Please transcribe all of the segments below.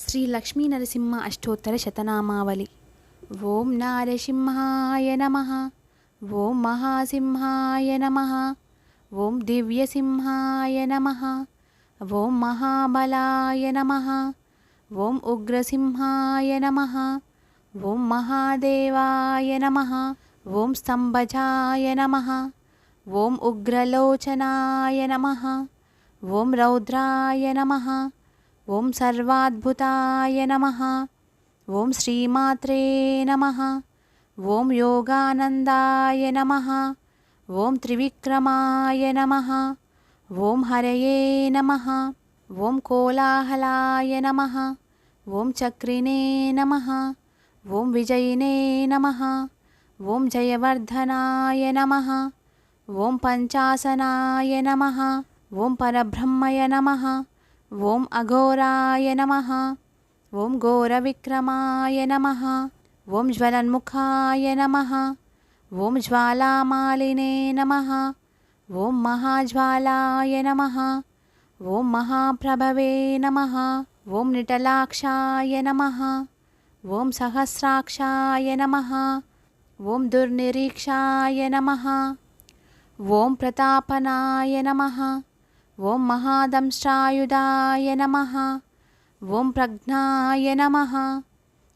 శ్రీ లక్ష్మీ నరసింహ అష్టోత్తర శతనామావళి ఓం నారసింహాయ నమ ఓం మహాసింహాయ నమ ఓం దివ్యసింహాయ నమ ఓం మహాబలాయ నమ ఓం ఉగ్రసింహాయ నమ ఓం మహాదేవాయ నమ ఓం స్తంభజాయ నమ ఓం ఉగ్రలోచనాయ నమ ఓం రౌద్రాయ నమ ఓం సర్వాద్భుతాయ నమ ఓం శ్రీమాత్రే నమ ఓం యోగానందాయ నమ ఓం త్రివిక్రమాయ నమ ఓం హరయే నమ ఓం కోలాహలాయ నమ ఓం చక్రినే నమ ఓం విజయినే నమ ఓం జయవర్ధనాయ నమ ఓం పంచాసనాయ నమ ఓం పరబ్రహ్మయ నమ ఓం అఘోరాయ నమ. ఓం ఘోరవిక్రమాయ నమ. ఓం జ్వలన్ముఖాయ నమ. ఓం జ్వాలామాలినే నమ. ఓం మహాజ్వాలాయ నమ. ఓం మహాప్రభవే నమ. ఓం నిటలాక్షాయ నమ. ఓం సహస్రాక్షాయ నమ. ఓం దుర్నిరీక్షాయ నమ. ఓం ప్రతాపనాయ నమ. ఓం మహాదంశ్రాయుధాయ నమ. ఓం ప్రజ్ఞాయ నమ.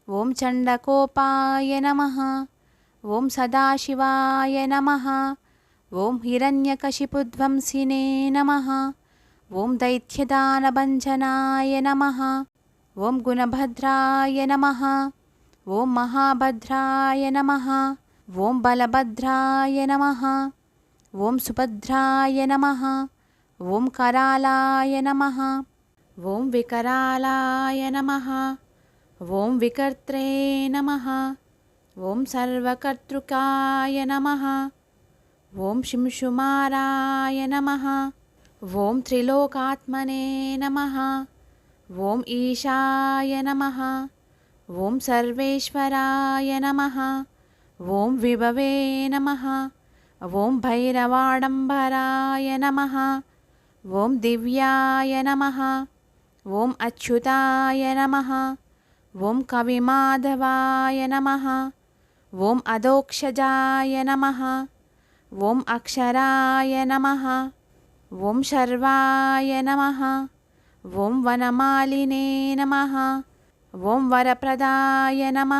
ఓం చండకోపాయ నమ. ఓం సదాశివాయ నమ. ఓం హిరణ్యకశిపుధ్వంసినే నమ. ఓం దైత్యదానభంజనాయ నమ. ఓం గుణభద్రాయ నమ. ఓం మహాభద్రాయ నమ. ఓం బలభద్రాయ నమ. ఓం సుభద్రాయ నమ. ఓం కరాలాయ నమ. ఓం వికరాలాయ నమ. ఓం వికర్త్రే నమ. ఓం సర్వకర్తృకాయ నమ. ఓం శింశుమారాయ నమ. ఓం త్రిలోకాత్మనే నమ. ఓం ఈశాయ నమ. ఓం సర్వేశ్వరాయ నమ. ఓం విభవే నమ. ఓం భైరవాడంబరాయ నమ. ఓం దివ్యాయ నమ. ఓం అచ్యుతాయ నమ. ఓం కవిమాధవాయ నమ. ఓం అదోక్షజాయ నమ. ఓం అక్షరాయ నమ. ఓం శర్వాయ నమ. ఓం వనమాలినే నమ. ఓం వరప్రదాయ నమ.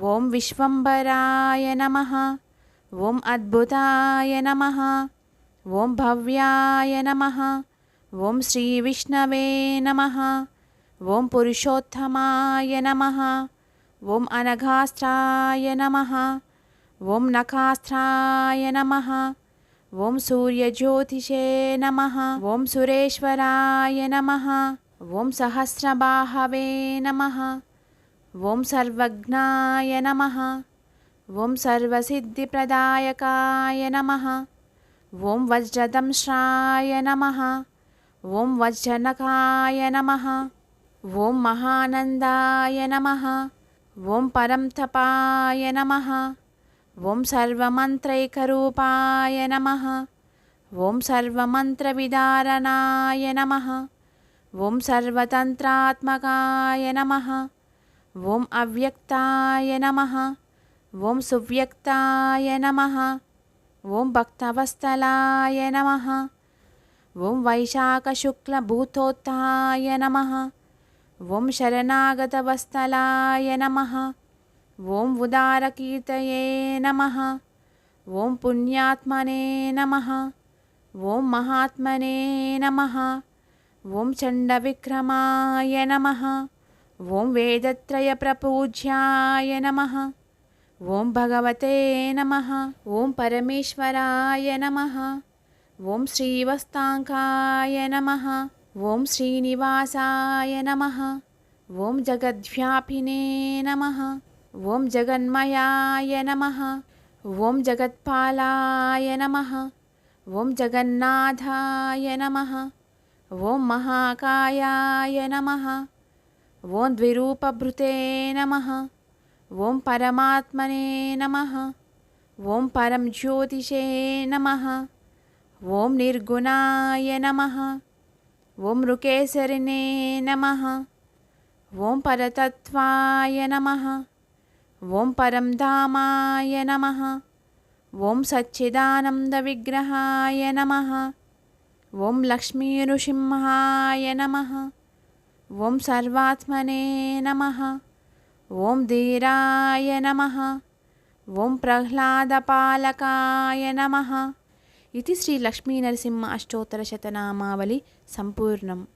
ఓం విశ్వంబరాయ నమ. ఓం అద్భుతాయ నమ. ఓం భవ్యాయ నమ. ఓం శ్రీ విష్ణవే నమ. ఓం పురుషోత్తమాయ నమ. ఓం అనఘాస్త్రాయ నమ. ఓం నఖాస్త్రాయ నమ. ఓం సూర్యజ్యోతిషే నమ. ఓం సురేశ్వరాయ నమ. ఓం సహస్రబాహవే నమ. ఓం సర్వజ్ఞాయ నమ. ఓం సర్వసిద్ధిప్రదాయకాయ నమ. ఓం వజ్రదంశ్రాయ నమ. ఓం వజ్రనకాయ నమ. ఓం మహానందాయ నమ. ఓం పరంతపాయ నమ. ఓం సర్వమంత్రైకరూపాయ నమ. ఓం సర్వమంత్రవిదారణాయ నమ. ఓం సర్వతంత్రాత్మకాయ నమ. ఓం అవ్యక్తాయ నమ. ఓం సువ్యక్తాయ నమ. ॐ भक्तवस्तलाय नमः। ॐ वैशाखशुक्लभूतोत्थाय नमः। ॐ शरणागतवस्तलाय नमः। ॐ उदारकीर्तये नमः। ॐ पुण्यात्मने नमः। ॐ महात्मने नमः। ॐ चण्डविक्रमाय नमः। ॐ वेदत्रयप्रपूज्याय नमः। ఓం భగవతే నమ. ఓం పరమేశ్వరాయ నమ. ఓం శ్రీవస్తాంకాయ నమ. ఓం శ్రీనివాసాయ నమ. ఓం జగద్వ్యాపినే నమ. ఓం జగన్మయాయ నమ. ఓం జగత్పాలాయ నమ. ఓం జగన్నాథాయ నమ. ఓం మహాకాయాయ నమ. ఓం ద్విరూపభృతే నమ. ఓం పరమాత్మనే నమ. ఓం పరం జ్యోతిషే నమ. ఓం నిర్గుణాయ నమ. ఓం రుకేసరినే నమ. ఓం పరతత్వాయ నమ. ఓం పరం ధామాయ నమ. ఓం సచ్చిదానంద విగ్రహాయ నమ. ఓం లక్ష్మీ నృసింహాయ నమ. ఓం సర్వాత్మనే నమ. ఓం ధీరాయ నమ. ఓం ప్రహ్లాదపాలకాయ నమ. ఇది శ్రీ లక్ష్మీనరసింహ అష్టోత్తరశతనామావళి సంపూర్ణం.